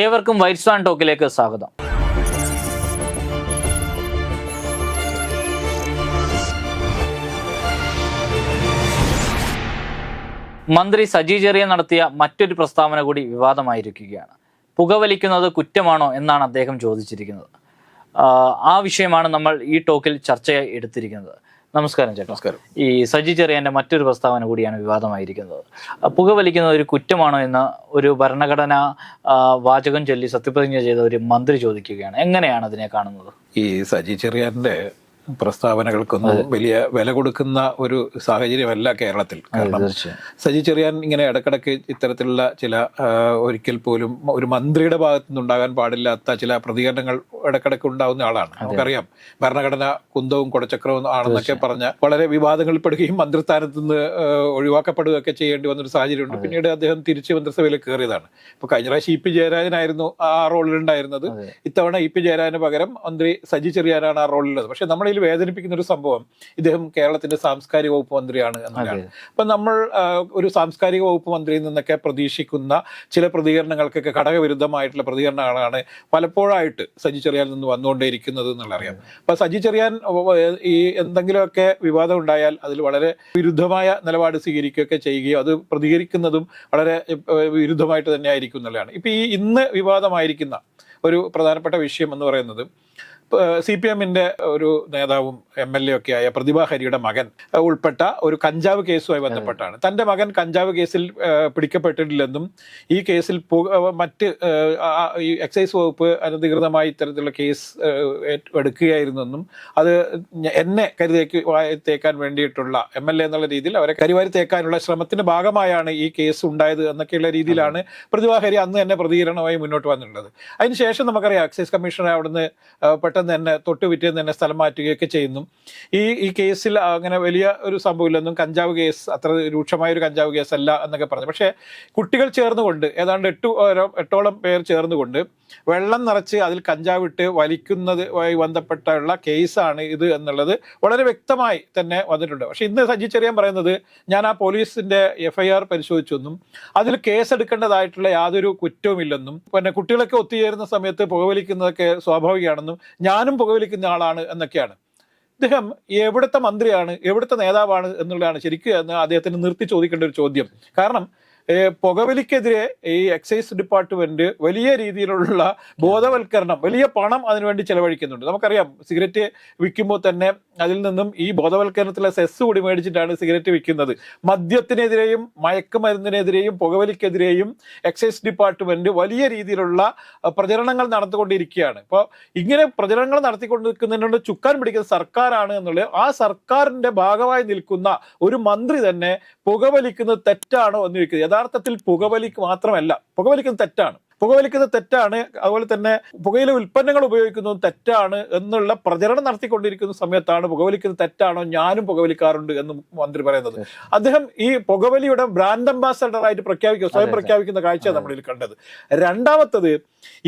ഏവർക്കും white swan ടോക്കിലേക്ക് സ്വാഗതം. മന്ത്രി സജി ചെറിയ നടത്തിയ മറ്റൊരു പ്രസ്താവന കൂടി വിവാദമായിരിക്കുകയാണ്. പുകവലിക്കുന്നത് കുറ്റമാണോ എന്നാണ് അദ്ദേഹം ചോദിച്ചിരിക്കുന്നത്. ആ വിഷയമാണ് നമ്മൾ ഈ ടോക്കിൽ ചർച്ചയായി എടുത്തിരിക്കുന്നത്. നമസ്കാരം ചേട്ടാ. നമസ്കാരം. ഈ സജി ചെറിയാന്റെ മറ്റൊരു പ്രസ്താവന കൂടിയാണ് വിവാദമായിരിക്കുന്നത്. പുകവലിക്കുന്ന പുകവലിക്കുന്നത് ഒരു കുറ്റമാണോ എന്ന് ഒരു ഭരണഘടനാ വാചകം ചൊല്ലി സത്യപ്രതിജ്ഞ ചെയ്ത ഒരു മന്ത്രി ചോദിക്കുകയാണ്. എങ്ങനെയാണ് അതിനെ കാണുന്നത്? ഈ സജി ചെറിയാന്റെ പ്രസ്താവനകൾക്കൊന്നും വലിയ വില കൊടുക്കുന്ന ഒരു സാഹചര്യമല്ല കേരളത്തിൽ. കാരണം സജി ചെറിയാൻ ഇങ്ങനെ ഇടക്കിടക്ക് ഇത്തരത്തിലുള്ള ചില ഒരിക്കൽ പോലും ഒരു മന്ത്രിയുടെ ഭാഗത്തു നിന്നുണ്ടാകാൻ പാടില്ലാത്ത ചില പ്രതികരണങ്ങൾ ഇടക്കിടക്ക് ഉണ്ടാകുന്ന ആളാണ്. നമുക്കറിയാം ഭരണഘടന കുന്തവും കുടച്ചക്രവും ആണെന്നൊക്കെ പറഞ്ഞ വളരെ വിവാദങ്ങളിൽ പെടുകയും മന്ത്രിസ്ഥാനത്ത് നിന്ന് ഒഴിവാക്കപ്പെടുകയൊക്കെ ചെയ്യേണ്ടി വന്നൊരു സാഹചര്യമുണ്ട്. പിന്നീട് അദ്ദേഹം തിരിച്ച് മന്ത്രിസഭയിൽ കയറിയതാണ്. ഇപ്പൊ കഴിഞ്ഞ പ്രാവശ്യം ഇ പി ജയരാജനായിരുന്നു ആ റോളിലുണ്ടായിരുന്നത്. ഇത്തവണ ഇ പി ജയരാജന് പകരം മന്ത്രി സജി ചെറിയാനാണ് ആ റോളിലുള്ളത്. പക്ഷെ വേദനിപ്പിക്കുന്ന ഒരു സംഭവം ഇദ്ദേഹം കേരളത്തിന്റെ സാംസ്കാരിക വകുപ്പ് മന്ത്രിയാണ് എന്നതാണ് അപ്പൊ നമ്മൾ ഒരു സാംസ്കാരിക വകുപ്പ് മന്ത്രിയിൽ നിന്നൊക്കെ പ്രതീക്ഷിക്കുന്ന ചില പ്രതികരണങ്ങൾക്കൊക്കെ ഘടകവിരുദ്ധമായിട്ടുള്ള പ്രതികരണങ്ങളാണ് പലപ്പോഴായിട്ട് സജി ചെറിയാൻ നിന്ന് വന്നുകൊണ്ടേയിരിക്കുന്നത് എന്നുള്ള അറിയാം അപ്പൊ സജി ചെറിയാൻ ഈ എന്തെങ്കിലുമൊക്കെ വിവാദം ഉണ്ടായാൽ അതിൽ വളരെ വിരുദ്ധമായ നിലപാട് സ്വീകരിക്കുകയൊക്കെ ചെയ്യുകയോ അത് പ്രതികരിക്കുന്നതും വളരെ വിരുദ്ധമായിട്ട് തന്നെ ആയിരിക്കും എന്നുള്ളതാണ്. ഇപ്പൊ ഈ ഇന്ന് വിവാദമായിരിക്കുന്ന ഒരു പ്രധാനപ്പെട്ട വിഷയം എന്ന് പറയുന്നത് സി പി എമ്മിന്റെ ഒരു നേതാവും എം എൽ എ ഒക്കെ ആയ പ്രതിഭ ഹരിയുടെ മകൻ ഉൾപ്പെട്ട ഒരു കഞ്ചാവ് കേസുമായി ബന്ധപ്പെട്ടാണ്. തന്റെ മകൻ കഞ്ചാവ് കേസിൽ പിടിക്കപ്പെട്ടിട്ടില്ലെന്നും ഈ കേസിൽ മറ്റ് എക്സൈസ് വകുപ്പ് അനധികൃതമായി ഇത്തരത്തിലുള്ള കേസ് എടുക്കുകയായിരുന്നെന്നും അത് എന്നെ കരുതേക്ക് തേക്കാൻ വേണ്ടിയിട്ടുള്ള എം എൽ എ എന്നുള്ള രീതിയിൽ അവരെ കരിവാരി തേക്കാനുള്ള ശ്രമത്തിന്റെ ഭാഗമായാണ് ഈ കേസ് ഉണ്ടായത് എന്നൊക്കെയുള്ള രീതിയിലാണ് പ്രതിഭാഹരി അന്ന് തന്നെ പ്രതികരണമായി മുന്നോട്ട് വന്നിട്ടുള്ളത്. അതിനുശേഷം നമുക്കറിയാം എക്സൈസ് കമ്മീഷണർ അവിടുന്ന് പെട്ടെന്ന് തന്നെ തൊട്ട് പിറ്റേന്ന് തന്നെ സ്ഥലം മാറ്റുകയൊക്കെ ചെയ്യുന്നു. ഈ ഈ കേസിൽ അങ്ങനെ വലിയ ഒരു സംഭവമില്ലെന്നും കഞ്ചാവ് കേസ് അത്ര രൂക്ഷമായ ഒരു കഞ്ചാവ് കേസ് അല്ല എന്നൊക്കെ പറഞ്ഞു. പക്ഷേ കുട്ടികൾ ചേർന്നുകൊണ്ട് ഏതാണ്ട് എട്ട് എട്ടോളം പേർ ചേർന്നുകൊണ്ട് വെള്ളം നിറച്ച് അതിൽ കഞ്ചാവ് ഇട്ട് വലിക്കുന്നതുമായി ബന്ധപ്പെട്ടുള്ള കേസാണ് ഇത് എന്നുള്ളത് വളരെ വ്യക്തമായി തന്നെ വന്നിട്ടുണ്ട്. പക്ഷേ ഇന്ന് സജി ചെറിയാൻ പറയുന്നത് ഞാൻ ആ പോലീസിന്റെ എഫ്ഐആർ പരിശോധിച്ചെന്നും അതിൽ കേസെടുക്കേണ്ടതായിട്ടുള്ള യാതൊരു കുറ്റവുമില്ലെന്നും പിന്നെ കുട്ടികളൊക്കെ ഒത്തുചേരുന്ന സമയത്ത് പുകവലിക്കുന്നതൊക്കെ സ്വാഭാവികമാണെന്നും ഞാനും പുകവലിക്കുന്ന ആളാണ് എന്നൊക്കെയാണ്. ഇദ്ദേഹം എവിടുത്തെ മന്ത്രിയാണ് എവിടുത്തെ നേതാവാണ് എന്നുള്ളതാണ് ശരിക്കും അദ്ദേഹത്തിന് നിർത്തി ചോദിക്കേണ്ട ഒരു ചോദ്യം. കാരണം പുകവലിക്കെതിരെ ഈ എക്സൈസ് ഡിപ്പാർട്ട്മെന്റ് വലിയ രീതിയിലുള്ള ബോധവൽക്കരണം വലിയ പണം അതിനുവേണ്ടി ചെലവഴിക്കുന്നുണ്ട്. നമുക്കറിയാം സിഗരറ്റ് വിൽക്കുമ്പോൾ തന്നെ അതിൽ നിന്നും ഈ ബോധവൽക്കരണത്തിലെ സെസ് കൂടി മേടിച്ചിട്ടാണ് സിഗരറ്റ് വിൽക്കുന്നത്. മദ്യത്തിനെതിരെയും മയക്കുമരുന്നിനെതിരെയും പുകവലിക്കെതിരെയും എക്സൈസ് ഡിപ്പാർട്ട്മെന്റ് വലിയ രീതിയിലുള്ള പ്രചരണങ്ങൾ നടത്തിക്കൊണ്ടിരിക്കുകയാണ്. ഇപ്പോൾ ഇങ്ങനെ പ്രചരണങ്ങൾ നടത്തിക്കൊണ്ടിരിക്കുന്നതിനോട് ചുക്കാൻ പിടിക്കുന്ന സർക്കാരാണ് എന്നുള്ളത് ആ സർക്കാരിന്റെ ഭാഗമായി നിൽക്കുന്ന ഒരു മന്ത്രി തന്നെ പുകവലിക്കുന്നത് തെറ്റാണോ എന്ന് ചോദിക്കുന്നത്. യഥാർത്ഥത്തിൽ പുകവലിക്ക് മാത്രമല്ല പുകവലിക്കുന്നത് തെറ്റാണ്. പുകവലിക്കുന്നത് തെറ്റാണ് അതുപോലെ തന്നെ പുകയിലെ ഉൽപ്പന്നങ്ങൾ ഉപയോഗിക്കുന്നത് തെറ്റാണ് എന്നുള്ള പ്രചരണം നടത്തിക്കൊണ്ടിരിക്കുന്ന സമയത്താണ് പുകവലിക്കുന്നത് തെറ്റാണോ ഞാനും പുകവലിക്കാറുണ്ട് എന്ന് മന്ത്രി പറയുന്നത്. അദ്ദേഹം ഈ പുകവലിയുടെ ബ്രാൻഡ് അംബാസഡർ ആയിട്ട് പ്രഖ്യാപിക്കുക സ്വയം. പ്രഖ്യാപിക്കുന്ന കാഴ്ച നമ്മളിൽ കണ്ടത്. രണ്ടാമത്തത്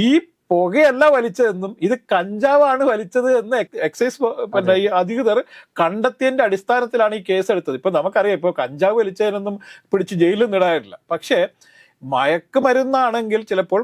ഈ പുകയല്ല വലിച്ചതെന്നും ഇത് കഞ്ചാവാണ് വലിച്ചത് എന്ന് എക്സൈസ് പിന്നെ ഈ അധികൃതർ കണ്ടെത്തിയതിന്റെ അടിസ്ഥാനത്തിലാണ് ഈ കേസ് എടുത്തത്. ഇപ്പൊ നമുക്കറിയാം ഇപ്പൊ കഞ്ചാവ് വലിച്ചതിനൊന്നും പിടിച്ച് ജയിലിൽ നിടാറില്ല പക്ഷേ മയക്കുമരുന്നാണെങ്കിൽ ചിലപ്പോൾ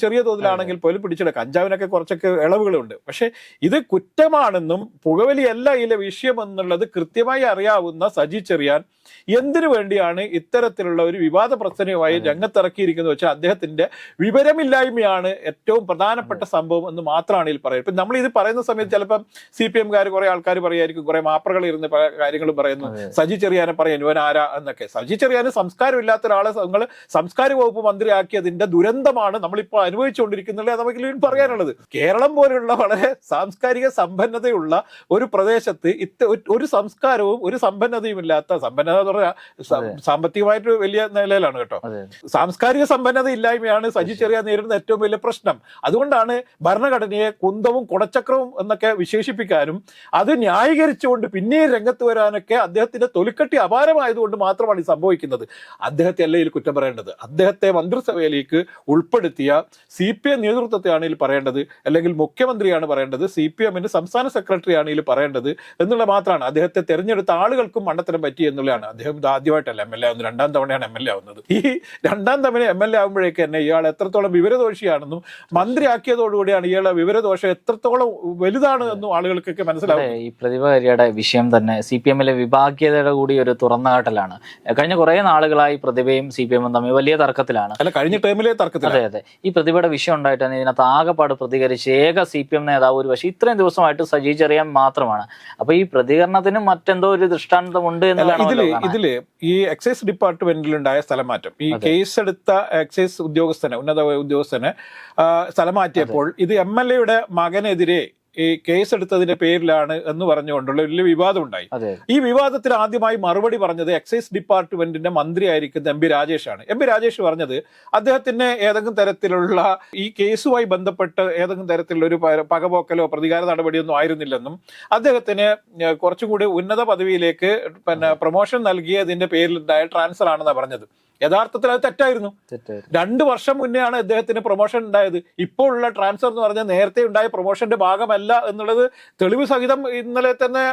ചെറിയ തോതിലാണെങ്കിൽ പോലും പിടിച്ചിട. കഞ്ചാവിനൊക്കെ കുറച്ചൊക്കെ ഇളവുകളുണ്ട്. പക്ഷെ ഇത് കുറ്റമാണെന്നും പുകവലിയല്ല ഇതിലെ വിഷയം എന്നുള്ളത് കൃത്യമായി അറിയാവുന്ന സജി ചെറിയാൻ എന്തിനു വേണ്ടിയാണ് ഇത്തരത്തിലുള്ള ഒരു വിവാദ പ്രശ്നവുമായി രംഗത്തിറക്കിയിരിക്കുന്നത് വെച്ചാൽ അദ്ദേഹത്തിന്റെ വിവരമില്ലായ്മയാണ് ഏറ്റവും പ്രധാനപ്പെട്ട സംഭവം എന്ന് മാത്രമാണ് ഇതിൽ പറയുന്നത്. ഇപ്പൊ നമ്മൾ ഇത് പറയുന്ന സമയത്ത് ചിലപ്പം സി പി എംകാർ കുറെ ആൾക്കാർ പറയായിരിക്കും കുറെ മാപ്പറകൾ ഇരുന്ന് പല കാര്യങ്ങളും പറയുന്നു. സജി ചെറിയാനെ പറയാൻ ഇവൻ ആരാ? എന്നൊക്കെ. സജി ചെറിയാന് സംസ്കാരമില്ലാത്ത ഒരാളെ നിങ്ങൾ സംസ്കാര വകുപ്പ് മന്ത്രിയാക്കിയതിന്റെ ദുരന്തമാണ് നമ്മളിപ്പോൾ അനുഭവിച്ചുകൊണ്ടിരിക്കുന്നുള്ളത് നമുക്ക് പറയാനുള്ളത്. കേരളം പോലെയുള്ള വളരെ സാംസ്കാരിക സമ്പന്നതയുള്ള ഒരു പ്രദേശത്ത് ഇത്ത ഒരു- സംസ്കാരവും ഒരു സമ്പന്നതയും ഇല്ലാത്ത സമ്പന്നത എന്ന് പറഞ്ഞാൽ പറയാ സാമ്പത്തികമായിട്ട് വലിയ നിലയിലാണ് കേട്ടോ. സാംസ്കാരിക സമ്പന്നത ഇല്ലായ്മയാണ് സജി ചെറിയ നേരിടുന്ന ഏറ്റവും വലിയ പ്രശ്നം. അതുകൊണ്ടാണ് ഭരണഘടനയെ കുന്തവും കുടച്ചക്രവും എന്നൊക്കെ വിശേഷിപ്പിക്കാനും അത് ന്യായീകരിച്ചുകൊണ്ട് പിന്നെയും രംഗത്ത് വരാനൊക്കെ അദ്ദേഹത്തിന്റെ തൊലിക്കട്ടി അപാരമായതുകൊണ്ട് മാത്രമാണ് ഇത് സംഭവിക്കുന്നത്. അദ്ദേഹത്തെ അല്ല ഇതിൽ കുറ്റം പറയേണ്ടത്. അദ്ദേഹത്തെ മന്ത്രിസഭയിലേക്ക് ഉൾപ്പെടുത്തിയ സി പി എം നേതൃത്വത്തെയാണ് ഇതിൽ പറയേണ്ടത്. അല്ലെങ്കിൽ മുഖ്യമന്ത്രിയാണ് പറയേണ്ടത്. സി പി എമ്മിന്റെ സംസ്ഥാന സെക്രട്ടറിയാണ് ഇതിൽ പറയേണ്ടത്. എന്നുള്ള മാത്രമാണ്. അദ്ദേഹത്തെ തെരഞ്ഞെടുത്ത ആളുകൾക്കും മണ്ടത്തരം പറ്റി എന്നുള്ളതാണ്. അദ്ദേഹം ഇത് ആദ്യമായിട്ടല്ല എം എൽ എ ആവുന്നത്. രണ്ടാം തവണയാണ് എം എൽ എ ആവുന്നത്. ഈ രണ്ടാം തവണ എം എൽ എ ആകുമ്പോഴേക്ക് തന്നെ ഇയാൾ എത്രത്തോളം വിവരദോഷിയാണെന്നും മന്ത്രിയാക്കിയതോടുകൂടിയാണ് ഇയാളെ വിവരദോഷം എത്രത്തോളം വലുതാണ് എന്നും ആളുകൾക്കൊക്കെ മനസ്സിലാവും. ഈ പ്രതിഭ ഹരിയുടെ വിഷയം തന്നെ സി പി എമ്മിലെ വിഭാഗീയതയുടെ കൂടി ഒരു തുറന്നുകാട്ടലാണ് കഴിഞ്ഞ കുറെ നാളുകളായി പ്രതിഭയും സി പി എമ്മും തമ്മിൽ വലിയ തർക്കത്തിലാണ്. അല്ല കഴിഞ്ഞ ടൈമിലെ തർക്കത്തിൽ അതെ അതെ. ഈ പ്രതിഭയുടെ വിഷയം ഉണ്ടായിട്ടാണ് ഇതിനകത്ത് ആകെപ്പാട് പ്രതികരിച്ച് ഏക സി പി എം നേതാവ് ഒരു പക്ഷേ ഇത്രയും ദിവസമായിട്ട് സജീചെറിയാൻ മാത്രമാണ്. അപ്പൊ ഈ പ്രതികരണത്തിന് മറ്റെന്തോ ഒരു ദൃഷ്ടാന്തമുണ്ട് എന്ന് അല്ല വേണമല്ലോ ഇതിൽ ഈ എക്സൈസ് ഡിപ്പാർട്ട്മെന്റിലുണ്ടായ സ്ഥലമാറ്റം. ഈ കേസ് എടുത്ത എക്സൈസ് ഉദ്യോഗസ്ഥനെ ഉന്നത ഉദ്യോഗസ്ഥനെ സ്ഥലമാറ്റിയപ്പോൾ സ്ഥലം മാറ്റിയപ്പോൾ ഇത് എം എൽ എയുടെ മകനെതിരെ ഈ കേസ് എടുത്തതിന്റെ പേരിലാണ് എന്ന് പറഞ്ഞുകൊണ്ടുള്ള വലിയ വിവാദം ഉണ്ടായി ഈ വിവാദത്തിൽ ആദ്യമായി മറുപടി പറഞ്ഞത് എക്സൈസ് ഡിപ്പാർട്ട്മെന്റിന്റെ മന്ത്രിയായിരിക്കുന്ന എം പി രാജേഷാണ്. എം പി രാജേഷ് പറഞ്ഞത് അദ്ദേഹത്തിന് ഏതെങ്കിലും തരത്തിലുള്ള ഈ കേസുമായി ബന്ധപ്പെട്ട് ഏതെങ്കിലും തരത്തിലുള്ള ഒരു പകപോക്കലോ പ്രതികാര നടപടിയൊന്നും ആയിരുന്നില്ലെന്നും അദ്ദേഹത്തിന് കുറച്ചുകൂടി ഉന്നത പദവിയിലേക്ക് പിന്നെ പ്രൊമോഷൻ നൽകിയതിന്റെ പേരിലുണ്ടായ ട്രാൻസ്ഫർ ആണെന്നാണ് പറഞ്ഞത്. യഥാർത്ഥത്തിൽ അത് തെറ്റായിരുന്നു. രണ്ടു വർഷം മുന്നെയാണ് അദ്ദേഹത്തിന് പ്രൊമോഷൻ ഉണ്ടായത്. ഇപ്പോൾ ഉള്ള ട്രാൻസ്ഫർ എന്ന് പറഞ്ഞാൽ നേരത്തെ ഉണ്ടായ പ്രൊമോഷന്റെ ഭാഗമല്ല എന്നുള്ളത് തെളിവ് സഹിതം ഇന്നലെ തന്നെ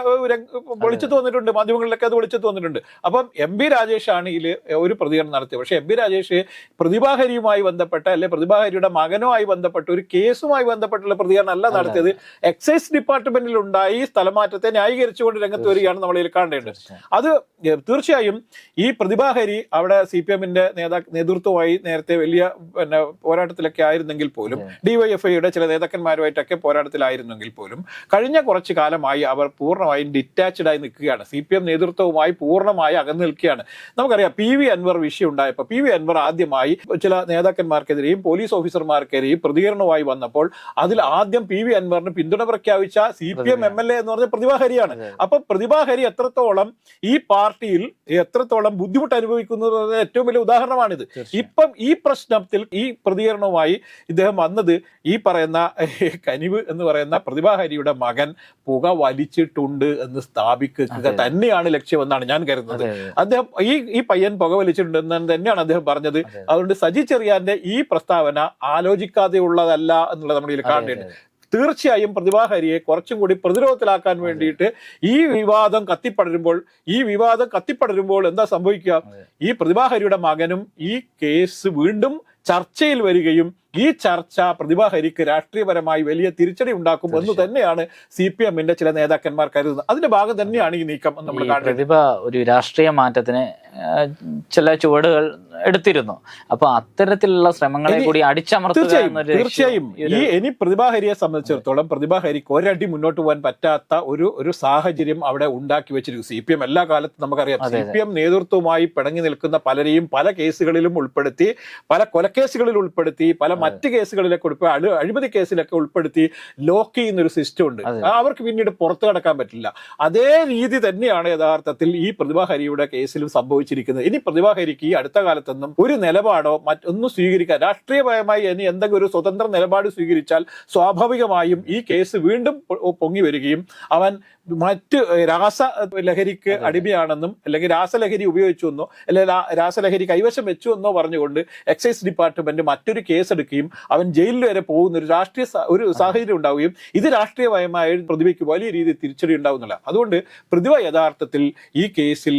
വിളിച്ചു തോന്നിട്ടുണ്ട് മാധ്യമങ്ങളിലൊക്കെ അത് വിളിച്ചു വന്നിട്ടുണ്ട് അപ്പം എം ബി രാജേഷ് ആണ് ഇതിൽ ഒരു പ്രതികരണം നടത്തിയത്. പക്ഷെ എം ബി രാജേഷ് പ്രതിഭാഹരിയുമായി ബന്ധപ്പെട്ട അല്ലെ പ്രതിഭാഹരിയുടെ മകനുമായി ബന്ധപ്പെട്ട ഒരു കേസുമായി ബന്ധപ്പെട്ടുള്ള പ്രതികരണം അല്ല നടത്തിയത്. എക്സൈസ് ഡിപ്പാർട്ട്മെന്റിൽ ഉണ്ടായി സ്ഥലമാറ്റത്തെ ന്യായീകരിച്ചുകൊണ്ട് രംഗത്ത് വരികയാണ് നമ്മളിൽ കാണേണ്ടത് അത് തീർച്ചയായും ഈ പ്രതിഭാഹരി അവിടെ സി പി എമ്മിന്റെ നേതാ നേതൃത്വമായി നേരത്തെ വലിയ പിന്നെ പോരാട്ടത്തിലൊക്കെ ആയിരുന്നെങ്കിൽ പോലും ഡിവൈഎഫ്ഐയുടെ ചില നേതാക്കന്മാരുമായിട്ടൊക്കെ പോരാട്ടത്തിലായിരുന്നെങ്കിൽ പോലും കഴിഞ്ഞ കുറച്ച് കാലമായി അവർ പൂർണമായും ഡിറ്റാച്ച്ഡ് ആയി നിൽക്കുകയാണ്. സി പി എം നേതൃത്വവുമായി പൂർണമായി അകന്നു നിൽക്കുകയാണ്. നമുക്കറിയാം പി വി അൻവർ വിഷയം ഉണ്ടായപ്പോൾ പി വി അൻവർ ആദ്യമായി ചില നേതാക്കന്മാർക്കെതിരെയും പോലീസ് ഓഫീസർമാർക്കെതിരെയും പ്രതികരണവുമായി വന്നപ്പോൾ അതിൽ ആദ്യം പി വി അൻവറിന് പിന്തുണ പ്രഖ്യാപിച്ച C P M M L A എന്ന് പറഞ്ഞ പ്രതിഭാഹരിയാണ്. അപ്പൊ പ്രതിഭാഹരി എത്രത്തോളം ഈ പാർട്ടിയിൽ എത്രത്തോളം ബുദ്ധിമുട്ട് അനുഭവിക്കുന്നത് എന്നതിന് ഏറ്റവും വലിയ ഉദാഹരണമാണിത്. ഇപ്പം ഈ പ്രശ്നത്തിൽ ഈ പ്രതികരണവുമായി ഇദ്ദേഹം വന്നത് ഈ പറയുന്ന കനിവ് എന്ന് പറയുന്ന പ്രതിഭാഹരിയുടെ മകൻ പുക വലിച്ചിട്ടുണ്ട് എന്ന് സ്ഥാപിക്കുക തന്നെയാണ് ലക്ഷ്യമെന്നാണ് ഞാൻ കരുതുന്നത്. അദ്ദേഹം ഈ ഈ പയ്യൻ പുക വലിച്ചിട്ടുണ്ടെന്ന് തന്നെയാണ് അദ്ദേഹം പറഞ്ഞത്. അതുകൊണ്ട് സജി ചെറിയാന്റെ ഈ പ്രസ്താവന ആലോചിക്കാതെയുള്ളതല്ല എന്നുള്ളത് നമ്മൾ ഇതിൽ കാണേണ്ടത് തീർച്ചയായും പ്രതിഭാഹരിയെ കുറച്ചും കൂടി പ്രതിരോധത്തിലാക്കാൻ വേണ്ടിയിട്ട് ഈ വിവാദം കത്തിപ്പടരുമ്പോൾ ഈ വിവാദം കത്തിപ്പടരുമ്പോൾ എന്താ സംഭവിക്കുക? ഈ പ്രതിഭാഹരിയുടെ മകനും ഈ കേസ് വീണ്ടും ചർച്ചയിൽ വരികയും ഈ ചർച്ച പ്രതിഭാഹരിക്ക് രാഷ്ട്രീയപരമായി വലിയ തിരിച്ചടി ഉണ്ടാക്കും എന്ന് തന്നെയാണ് സി പി എമ്മിന്റെ ചില നേതാക്കന്മാർ കരുതുന്നത്. അതിന്റെ ഭാഗം തന്നെയാണ് ഈ നീക്കം എന്ന് നമ്മൾ പ്രതിഭ ഒരു രാഷ്ട്രീയ മാറ്റത്തിന് ചില ചുവടുകൾ എടുത്തിരുന്നു. അപ്പൊ അത്തരത്തിലുള്ള ശ്രമങ്ങളെ കൂടി അടിച്ചമർത്തുക തീർച്ചയായും ഈ ഇനി പ്രതിഭാഹരിയെ സംബന്ധിച്ചിടത്തോളം പ്രതിഭാഹരിക്ക് ഒരടി മുന്നോട്ട് പോകാൻ പറ്റാത്ത ഒരു ഒരു സാഹചര്യം അവിടെ ഉണ്ടാക്കി വെച്ചിരിക്കും സി പി എം എല്ലാ കാലത്തും നമുക്കറിയാം. സി പി എം നേതൃത്വവുമായി പിണങ്ങി നിൽക്കുന്ന പലരെയും പല കേസുകളിലും ഉൾപ്പെടുത്തി പല കൊലക്കേസുകളിൽ ഉൾപ്പെടുത്തി പല മറ്റ് കേസുകളിലൊക്കെ ഉൾപ്പെടുത്തി അഴി- അഴിമതി കേസിലൊക്കെ ഉൾപ്പെടുത്തി ലോക്ക് ചെയ്യുന്ന ഒരു സിസ്റ്റം ഉണ്ട് അവർക്ക് പിന്നീട് പുറത്തു കടക്കാൻ പറ്റില്ല. അതേ രീതി തന്നെയാണ് യഥാർത്ഥത്തിൽ ഈ പ്രതിഭാഹരിയുടെ കേസിലും സംഭവിച്ചിരിക്കുന്നത്. ഇനി പ്രതിഭാഹരിക്ക് ഈ അടുത്ത കാലത്തൊന്നും ഒരു നിലപാടോ മറ്റൊന്നും സ്വീകരിക്കാൻ രാഷ്ട്രീയപരമായി ഇനി എന്തെങ്കിലും ഒരു സ്വതന്ത്ര നിലപാട് സ്വീകരിച്ചാൽ സ്വാഭാവികമായും ഈ കേസ് വീണ്ടും പൊങ്ങി വരികയും അവൻ മറ്റ് രാസ ലഹരിക്ക് അടിമയാണെന്നും അല്ലെങ്കിൽ രാസലഹരി ഉപയോഗിച്ചു എന്നോ അല്ലെങ്കിൽ രാസലഹരി കൈവശം വെച്ചു എന്നോ പറഞ്ഞുകൊണ്ട് എക്സൈസ് ഡിപ്പാർട്ട്മെന്റ് മറ്റൊരു കേസ് എടുക്കുകയും അവൻ ജയിലിൽ വരെ പോകുന്ന ഒരു രാഷ്ട്രീയ ഒരു സാഹചര്യം ഉണ്ടാവുകയും ഇത് രാഷ്ട്രീയപരമായ പ്രതിഭയ്ക്ക് വലിയ രീതിയിൽ തിരിച്ചടി ഉണ്ടാവുന്നില്ല. അതുകൊണ്ട് പ്രതിഭ യഥാർത്ഥത്തിൽ ഈ കേസിൽ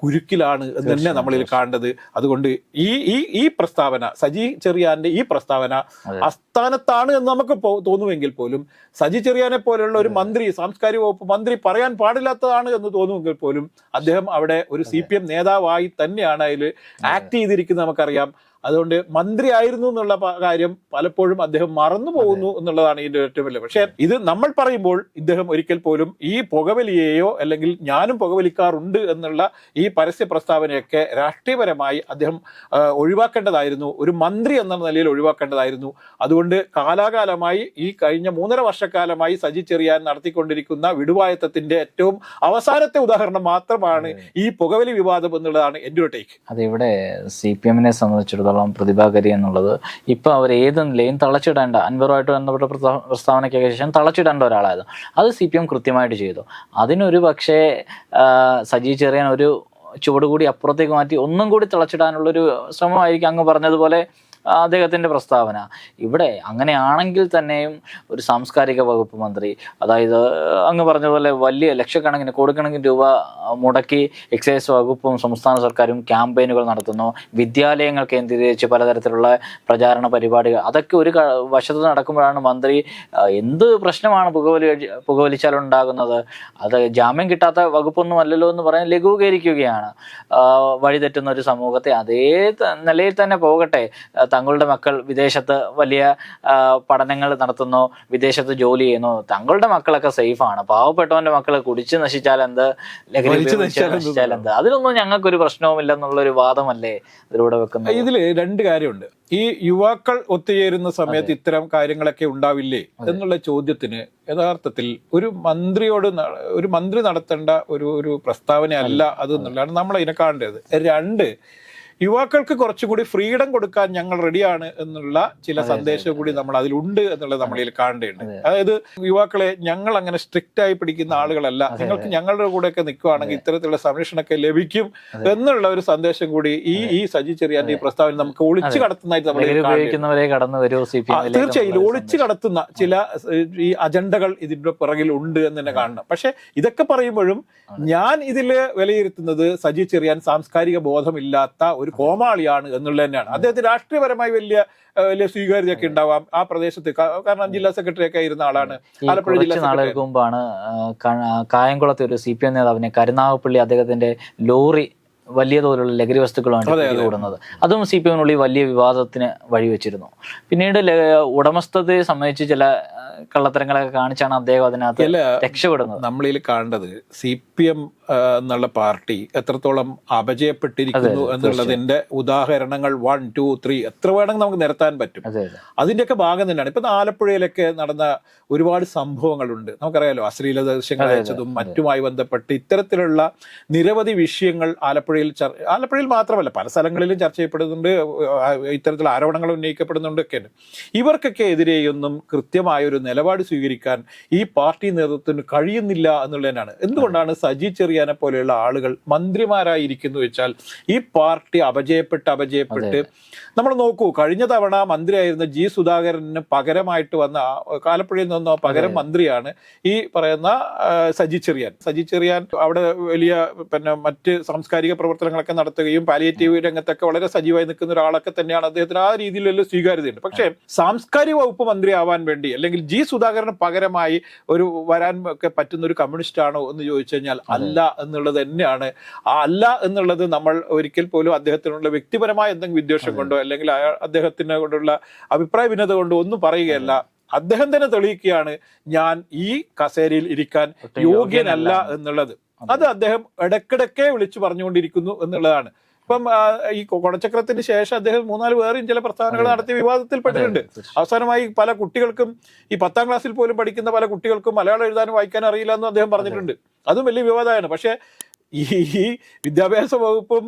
കുരുക്കിലാണ് എന്ന് തന്നെ നമ്മളിൽ കാണേണ്ടത് അതുകൊണ്ട് ഈ ഈ ഈ പ്രസ്താവന സജി ചെറിയാന്റെ ഈ പ്രസ്താവന അസ്ഥാനത്താണ് എന്ന് നമുക്ക് തോന്നുമെങ്കിൽ പോലും സജി ചെറിയാനെ പോലെയുള്ള ഒരു മന്ത്രി സാംസ്കാരിക വകുപ്പ് മന്ത്രി പറയാൻ പാടില്ലാത്തതാണ് എന്ന് തോന്നുമെങ്കിൽ പോലും അദ്ദേഹം അവിടെ ഒരു സി പി എം നേതാവായി തന്നെയാണ് അതിൽ ആക്ട് ചെയ്തിരിക്കുന്നത് നമുക്കറിയാം. അതുകൊണ്ട് മന്ത്രി ആയിരുന്നു എന്നുള്ള കാര്യം പലപ്പോഴും അദ്ദേഹം മറന്നു പോകുന്നു എന്നുള്ളതാണ് ഇതിന്റെ ഏറ്റവും വലിയ പക്ഷേ ഇത് നമ്മൾ പറയുമ്പോൾ ഇദ്ദേഹം ഒരിക്കൽ പോലും ഈ പുകവലിയെയോ അല്ലെങ്കിൽ ഞാനും പുകവലിക്കാറുണ്ട് എന്നുള്ള ഈ പരസ്യ പ്രസ്താവനയൊക്കെ രാഷ്ട്രീയപരമായി അദ്ദേഹം ഒഴിവാക്കേണ്ടതായിരുന്നു. ഒരു മന്ത്രി എന്ന നിലയിൽ ഒഴിവാക്കേണ്ടതായിരുന്നു. അതുകൊണ്ട് കാലാകാലമായി ഈ കഴിഞ്ഞ മൂന്നര വർഷക്കാലമായി സജി ചെറിയാൻ നടത്തിക്കൊണ്ടിരിക്കുന്ന വിടുവായത്തത്തിന്റെ ഏറ്റവും അവസാനത്തെ ഉദാഹരണം മാത്രമാണ് ഈ പുകവലി വിവാദം എന്നുള്ളതാണ് എന്റെ ഒരു ടേക്ക്. അതെ ഇവിടെ സി പി എമ്മിനെ സംബന്ധിച്ചിടത്തോളം പ്രതിഭാകരി എന്നുള്ളത്. ഇപ്പം അവർ ഏത് നിലയും തളച്ചിടേണ്ട. അൻവറുമായിട്ട് ബന്ധപ്പെട്ട പ്രസ്താ- പ്രസ്താവനയ്ക്കൊക്കെ ശേഷം തളച്ചിടേണ്ട ഒരാളായിരുന്നു അത് സി പി എം കൃത്യമായിട്ട് ചെയ്തു. അതിനൊരു പക്ഷേ സജി ചെറിയാൻ ഒരു ചുവടുകൂടി അപ്പുറത്തേക്ക് മാറ്റി ഒന്നും കൂടി തിളച്ചിടാനുള്ളൊരു ശ്രമമായിരിക്കും അങ്ങ് പറഞ്ഞതുപോലെ ആ, അദ്ദേഹത്തിന്റെ പ്രസ്താവന. ഇവിടെ അങ്ങനെയാണെങ്കിൽ തന്നെയും ഒരു സാംസ്കാരിക വകുപ്പ് മന്ത്രി അതായത് അങ്ങ് പറഞ്ഞതുപോലെ വലിയ ലക്ഷക്കണക്കിന് കോടിക്കണക്കിന് രൂപ മുടക്കി എക്സൈസ് വകുപ്പും സംസ്ഥാന സർക്കാരും ക്യാമ്പയിനുകൾ നടത്തുന്നു. വിദ്യാലയങ്ങൾ കേന്ദ്രീകരിച്ച് പലതരത്തിലുള്ള പ്രചാരണ പരിപാടികൾ അതൊക്കെ ഒരു വശത്ത് നടക്കുമ്പോഴാണ് മന്ത്രി എന്ത് പ്രശ്നമാണ് പുകവലി പുകവലിച്ചാൽ ഉണ്ടാകുന്നത് അത് ജാമ്യം കിട്ടാത്ത വകുപ്പൊന്നും അല്ലല്ലോ എന്ന് പറയാൻ ലഘൂകരിക്കുകയാണ്. വഴിതെറ്റുന്ന ഒരു സമൂഹത്തെ അതേ നിലയിൽ തന്നെ പോകട്ടെ. തങ്ങളുടെ മക്കൾ വിദേശത്ത് വലിയ പഠനങ്ങൾ നടത്തുന്നു വിദേശത്ത് ജോലി ചെയ്യുന്നു. തങ്ങളുടെ മക്കളൊക്കെ സേഫ് ആണ് പാവപ്പെട്ടവന്റെ മക്കൾ കുടിച്ചു നശിച്ചാൽ എന്ത്? ലഹരി നശിച്ചാൽ എന്ത് അതിലൊന്നും ഞങ്ങൾക്കൊരു ഇല്ലെന്നുള്ള ഒരു വാദമല്ലേ ഇതിലൂടെ വെക്കുന്നത്? ഇതിൽ രണ്ട് കാര്യമുണ്ട്. ഈ യുവാക്കൾ ഒത്തുചേരുന്ന സമയത്ത് ഇത്തരം കാര്യങ്ങളൊക്കെ ഉണ്ടാവില്ലേ എന്നുള്ള ചോദ്യത്തിന് യഥാർത്ഥത്തിൽ ഒരു മന്ത്രിയോട് ഒരു മന്ത്രി നടത്തേണ്ട ഒരു ഒരു പ്രസ്താവന അല്ല. അത് എന്നുള്ളതാണ് നമ്മൾ അതിനെ കാണേണ്ടത്. രണ്ട് യുവാക്കൾക്ക് കുറച്ചുകൂടി ഫ്രീഡം കൊടുക്കാൻ ഞങ്ങൾ റെഡിയാണ് എന്നുള്ള ചില സന്ദേശം കൂടി നമ്മൾ അതിലുണ്ട് എന്നുള്ളത് നമ്മളിൽ കാണേണ്ടതുണ്ട്. അതായത് യുവാക്കളെ ഞങ്ങൾ അങ്ങനെ സ്ട്രിക്റ്റ് ആയി പിടിക്കുന്ന ആളുകളല്ല. നിങ്ങൾക്ക് ഞങ്ങളുടെ കൂടെയൊക്കെ നിൽക്കുവാണെങ്കിൽ ഇത്തരത്തിലുള്ള സംരക്ഷണമൊക്കെ ലഭിക്കും എന്നുള്ള ഒരു സന്ദേശം കൂടി ഈ ഈ സജി ചെറിയാന്റെ ഈ പ്രസ്താവന നമുക്ക് ഒളിച്ചു കടത്തുന്നതായിട്ട് നമ്മൾ തീർച്ചയായും ഒളിച്ചു കടത്തുന്ന ചില ഈ അജണ്ടകൾ ഇതിന്റെ പിറകിൽ ഉണ്ട് എന്ന് തന്നെ കാണണം. പക്ഷെ ഇതൊക്കെ പറയുമ്പോഴും ഞാൻ ഇതിൽ വിലയിരുത്തുന്നത് സജി ചെറിയാൻ സാംസ്കാരിക ബോധമില്ലാത്ത ഒരു കോമാളിയാണ് എന്നുള്ളത് തന്നെയാണ്. അദ്ദേഹത്തിന് രാഷ്ട്രീയപരമായി വലിയ വലിയ സ്വീകാര്യതയൊക്കെ ഉണ്ടാവാം ആ പ്രദേശത്ത്. കാരണം ജില്ലാ സെക്രട്ടറി ഒക്കെ ആയിരുന്ന ആളാണ്. ആലപ്പുഴ ജില്ലാ നാളുകൾക്ക് മുമ്പാണ് കായംകുളത്തെ ഒരു സി പി എം നേതാവിനെ കരുനാഗപ്പള്ളി അദ്ദേഹത്തിന്റെ ലോറി വലിയ തോതിലുള്ള ലഹരി വസ്തുക്കളാണ് കൂടുന്നത്. അതും സി പി എമ്മിനുള്ളിൽ വലിയ വിവാദത്തിന് വഴിവെച്ചിരുന്നു പിന്നീട് ഉടമസ്ഥതയെ സംബന്ധിച്ച് ചില കള്ളത്തരങ്ങളൊക്കെ കാണിച്ചാണ് അദ്ദേഹം അതിനകത്ത് രക്ഷപ്പെടുന്നത്. നമ്മളിൽ കാണേണ്ടത് സി പി എം എന്നുള്ള പാർട്ടി എത്രത്തോളം അപജയപ്പെട്ടിരിക്കുന്നു എന്നുള്ളതിന്റെ ഉദാഹരണങ്ങൾ വൺ ടു ത്രീ എത്ര വേണമെങ്കിൽ നമുക്ക് നിരത്താൻ പറ്റും. അതെ അതെ. അതിന്റെയൊക്കെ ഭാഗം തന്നെയാണ്. ഇപ്പൊ ആലപ്പുഴയിലൊക്കെ നടന്ന ഒരുപാട് സംഭവങ്ങളുണ്ട്. നമുക്കറിയാലോ അശ്ലീല ദൃശ്യങ്ങൾ അയച്ചതും മറ്റുമായി ബന്ധപ്പെട്ട് ഇത്തരത്തിലുള്ള നിരവധി വിഷയങ്ങൾ ആലപ്പുഴയിൽ ആലപ്പുഴയിൽ മാത്രമല്ല പല സ്ഥലങ്ങളിലും ചർച്ച ചെയ്യപ്പെടുന്നുണ്ട്. ഇത്തരത്തിൽ ഇത്തരത്തിലുള്ള ആരോപണങ്ങൾ ഉന്നയിക്കപ്പെടുന്നുണ്ട് ഒക്കെ ഇവർക്കൊക്കെ എതിരെയൊന്നും കൃത്യമായ ഒരു നിലപാട് സ്വീകരിക്കാൻ ഈ പാർട്ടി നേതൃത്വത്തിന് കഴിയുന്നില്ല എന്നുള്ളതിനാണ്. എന്തുകൊണ്ടാണ് സജി ചെറിയാനെ പോലെയുള്ള ആളുകൾ മന്ത്രിമാരായിരിക്കുന്നു വെച്ചാൽ ഈ പാർട്ടി അപജയപ്പെട്ട് അപജയപ്പെട്ട് നമ്മൾ നോക്കൂ കഴിഞ്ഞ തവണ മന്ത്രിയായിരുന്ന ജി സുധാകരന് പകരമായിട്ട് വന്ന കാലപ്പുഴയിൽ നിന്നോ പകരം മന്ത്രിയാണ് ഈ പറയുന്ന സജി ചെറിയാൻ. സജി ചെറിയാൻ അവിടെ വലിയ പിന്നെ മറ്റ് സാംസ്കാരിക പ്രവർത്തനങ്ങളൊക്കെ നടത്തുകയും പാലിയേറ്റീവ് രംഗത്തൊക്കെ വളരെ സജീവമായി നിൽക്കുന്ന ഒരാളൊക്കെ തന്നെയാണ് അദ്ദേഹത്തിന് ആ രീതിയിലുള്ള സ്വീകാര്യതയുണ്ട്. പക്ഷേ സാംസ്കാരിക വകുപ്പ് മന്ത്രിയാവാൻ വേണ്ടി അല്ലെങ്കിൽ ജി സുധാകരന് പകരമായി ഒരു വരാൻ ഒക്കെ പറ്റുന്ന ഒരു കമ്മ്യൂണിസ്റ്റ് ആണോ എന്ന് ചോദിച്ചു കഴിഞ്ഞാൽ അല്ല എന്നുള്ളത് തന്നെയാണ്. ആ അല്ല എന്നുള്ളത് നമ്മൾ ഒരിക്കൽ പോലും അദ്ദേഹത്തിനുള്ള വ്യക്തിപരമായ എന്തെങ്കിലും വിദ്വേഷം കൊണ്ടോ അല്ലെങ്കിൽ അയാൾ അദ്ദേഹത്തിനെ കൊണ്ടുള്ള അഭിപ്രായ ഭിന്നത കൊണ്ടോ ഒന്നും പറയുകയല്ല. അദ്ദേഹം തന്നെ തെളിയിക്കുകയാണ് ഞാൻ ഈ കസേരയിൽ ഇരിക്കാൻ യോഗ്യനല്ല. എന്നുള്ളത്. അത് അദ്ദേഹം ഇടക്കിടക്കെ വിളിച്ചു പറഞ്ഞുകൊണ്ടിരിക്കുന്നു എന്നുള്ളതാണ്. ഇപ്പം ഈ കൊടച്ചക്രത്തിന് ശേഷം അദ്ദേഹം മൂന്നാൽ വേറെയും ചില പ്രസ്താവനകൾ നടത്തി വിവാദത്തിൽപ്പെട്ടിട്ടുണ്ട്. അവസാനമായി പല കുട്ടികൾക്കും ഈ പത്താം ക്ലാസ്സിൽ പോലും പഠിക്കുന്ന പല കുട്ടികൾക്കും മലയാളം എഴുതാനും വായിക്കാനും അറിയില്ല എന്നും അദ്ദേഹം പറഞ്ഞിട്ടുണ്ട്. അതും. വലിയ വിവാദമാണ്. പക്ഷേ ഈ ഈ വിദ്യാഭ്യാസ വകുപ്പും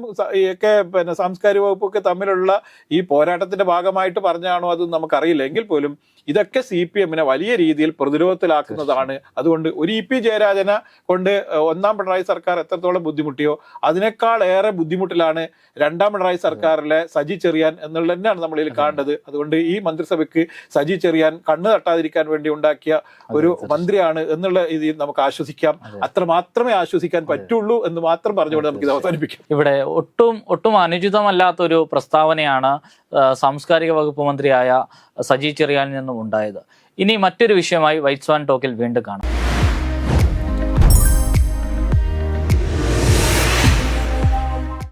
ഒക്കെ പിന്നെ സാംസ്കാരിക വകുപ്പും ഒക്കെ തമ്മിലുള്ള ഈ പോരാട്ടത്തിന്റെ ഭാഗമായിട്ട് പറഞ്ഞാണോ അത് നമുക്കറിയില്ല. എങ്കിൽ പോലും ഇതൊക്കെ സി പി എമ്മിനെ വലിയ രീതിയിൽ പ്രതിരോധത്തിലാക്കുന്നതാണ്. അതുകൊണ്ട് ഒരു ഇ പി ജയരാജനെ കൊണ്ട് ഒന്നാം പിണറായി സർക്കാർ എത്രത്തോളം ബുദ്ധിമുട്ടിയോ അതിനേക്കാൾ ഏറെ ബുദ്ധിമുട്ടിലാണ് രണ്ടാം പിണറായി സർക്കാരിലെ സജി ചെറിയാൻ എന്നുള്ളത് തന്നെയാണ് നമ്മളിൽ കാണേണ്ടത്. അതുകൊണ്ട് ഈ മന്ത്രിസഭയ്ക്ക് സജി ചെറിയാൻ കണ്ണു തട്ടാതിരിക്കാൻ വേണ്ടി ഉണ്ടാക്കിയ ഒരു മന്ത്രിയാണ് എന്നുള്ള രീതിയിൽ നമുക്ക് ആശ്വസിക്കാം. അത്ര മാത്രമേ ആശ്വസിക്കാൻ പറ്റുള്ളൂ എന്ന് മാത്രം പറഞ്ഞുകൊണ്ട് നമുക്ക് ഇത് അവസാനിപ്പിക്കാം. ഇവിടെ ഒട്ടും ഒട്ടും അനുചിതമല്ലാത്തൊരു പ്രസ്താവനയാണ് സാംസ്കാരിക വകുപ്പ് മന്ത്രിയായ സജി ചെറിയാനിൽ നിന്നും ഉണ്ടായത്. ഇനി മറ്റൊരു വിഷയമായി വൈറ്റ് സ്വാൻ ടോക്കിൽ വീണ്ടും കാണാം.